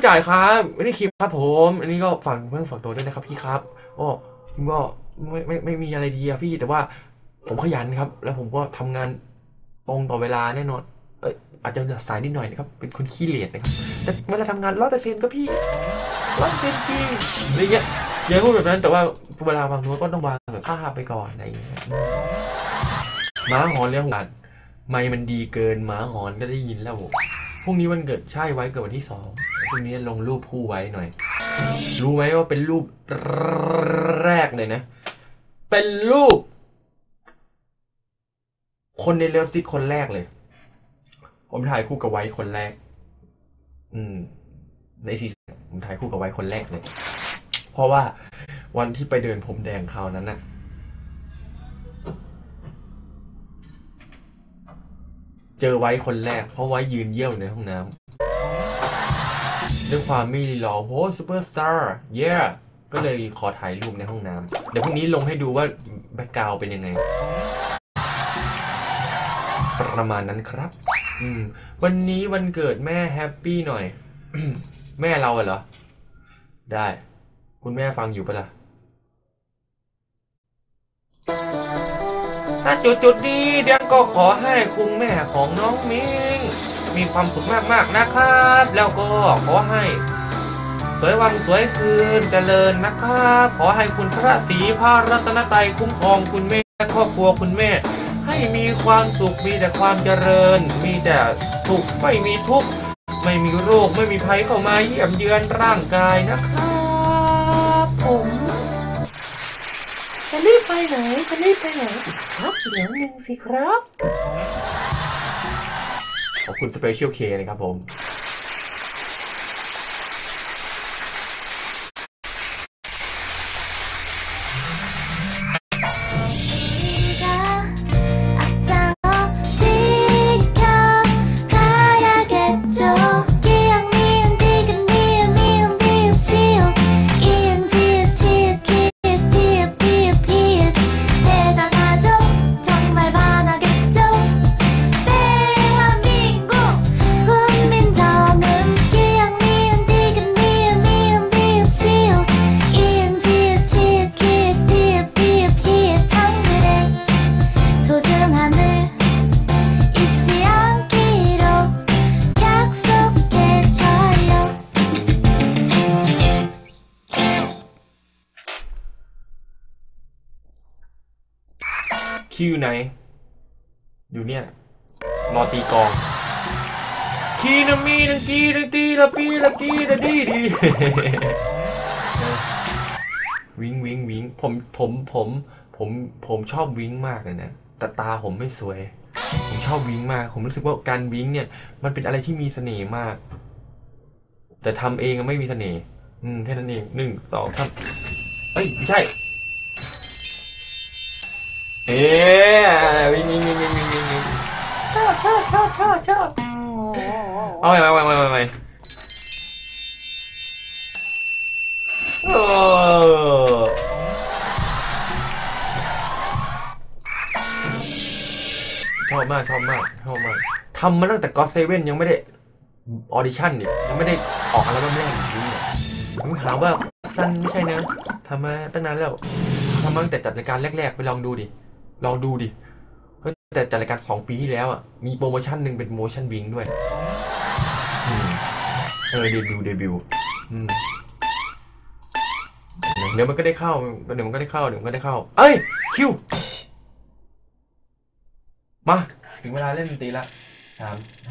ผู้จ่ายครับอันนี้คิมครับผม อันนี้ก็ฝากเพื่อนฝากตัวด้วยนะครับพี่ครับก็คิมก็ไม่ไม่ไม่มีอะไรดีอะพี่แต่ว่าผมขยันครับ แล้วผมก็ทำงานตรงต่อเวลาแน่นอนเอยอาจจะสายนิดหน่อยนะครับ เป็นคนขี้เหร่นะครับแต่เวลาทำงานร้อยเปอร์เซ็นต์ก็พี่ร้อยเปอร์เซ็นต์จริงอะไรเงี้ยอย่าพูดแบบนั้นแต่ว่าเวลาวางโน้ตก็ต้องวางแบบภาไปก่อนอะไรอย่างเงี้ยม้าหอนเรื่องหลานไม่มันดีเกินม้าหอนก็ได้ยินแล้วพรุ่งนี้วันเกิดใช่ไว้เกิดวันที่สอง พรุ่งนี้ลงรูปคู่ไว้หน่อย รู้ไหมว่าเป็นรูปแรกเลยนะ เป็นรูป คนในเลิฟซิกคนแรกเลย ผมถ่ายคู่กับไว้คนแรก อืม ในซีซั่นผมถ่ายคู่กับไว้คนแรกเลย เพราะว่าวันที่ไปเดินผมแดงคราวนั้นน่ะเจอไว้คนแรก เพราะไว้ยืนเยี่ยวในห้องน้ำ ด้วยความไม่รีรอโอ้ซูเปอร์สตาร์เย้ก็เลยขอถ่ายรูปในห้องน้ำเดี๋ยวพรุ่งนี้ลงให้ดูว่าแบ็กกราวเป็นยังไง ประมาณนั้นครับอืมวันนี้วันเกิดแม่แฮปปี้หน่อย แม่เราเหรอ ได้ คุณแม่ฟังอยู่ปะล่ะณจุดจุดๆนี้เดียนก็ขอให้คุณแม่ของน้องมิง มีความสุขมากๆนะครับ แล้วก็ขอให้ สวยวันสวยคืนเจริญนะครับ ขอให้คุณพระศรีพระรัตนตรัยคุ้มครองคุณแม่ครอบครัวคุณแม่ ให้มีความสุขมีแต่ความเจริญ มีแต่สุขไม่มีทุกข์ไม่มีโรคไม่มีภัยเข้ามาเยี่ยมเยือนร่างกายนะครับผมจะรีบไปไหนจะรีบไปไหนครับเดี๋ยวหนึ่งสิครับ ขอบคุณสเปเชียลเคนะครับผม คิวไหน อยู่เนี่ย รอตีกอง คีนามีนังกีนังตีละปีละกีละดีดีวิงวิงวิงผมผมผมผมผมชอบวิงมากเลยนะแต่ตาผมไม่สวย ผมชอบวิงมาก ผมรู้สึกว่าการวิงเนี่ย มันเป็นอะไรที่มีเสน่ห์มาก แต่ทำเองอะไม่มีเสน่ห์อืมแค่นั้นเองหนึ่งสองสามเอ้ยไม่ใช่ เอ๊วิงวิงวิงวิงวิงวิงวิงชอบชอบชอบชอบชอบเอาไปไปไปไปไปโอ้ชอบมากชอบมากชอบมากทำมาตั้งแต่ก็เซเว่นยังไม่ได้ออดิชั่นเนี่ยยังไม่ได้ออกอัลบั้มแรกอยู่ดีเนี่ยผมถามว่าสั้นไม่ใช่เนอะทำมาตั้งนานแล้วทำมาตั้งแต่จัดรายการแรก ๆ ไปลองดูดิ ลองดูดิเฮ้ยแต่จัดรายการสองปีที่แล้วอะมีโปรโมชั่นหนึ่งเป็นโปรโมชั่นวิงด้วยอืมเออเดบิวต์เดบิวต์อืมเดี๋ยวมันก็ได้เข้าเดี๋ยวมันก็ได้เข้าเดี๋ยวมันก็ได้เข้า เอ้ยคิวมา ถึงเวลาเล่นดนตรีละสามห้า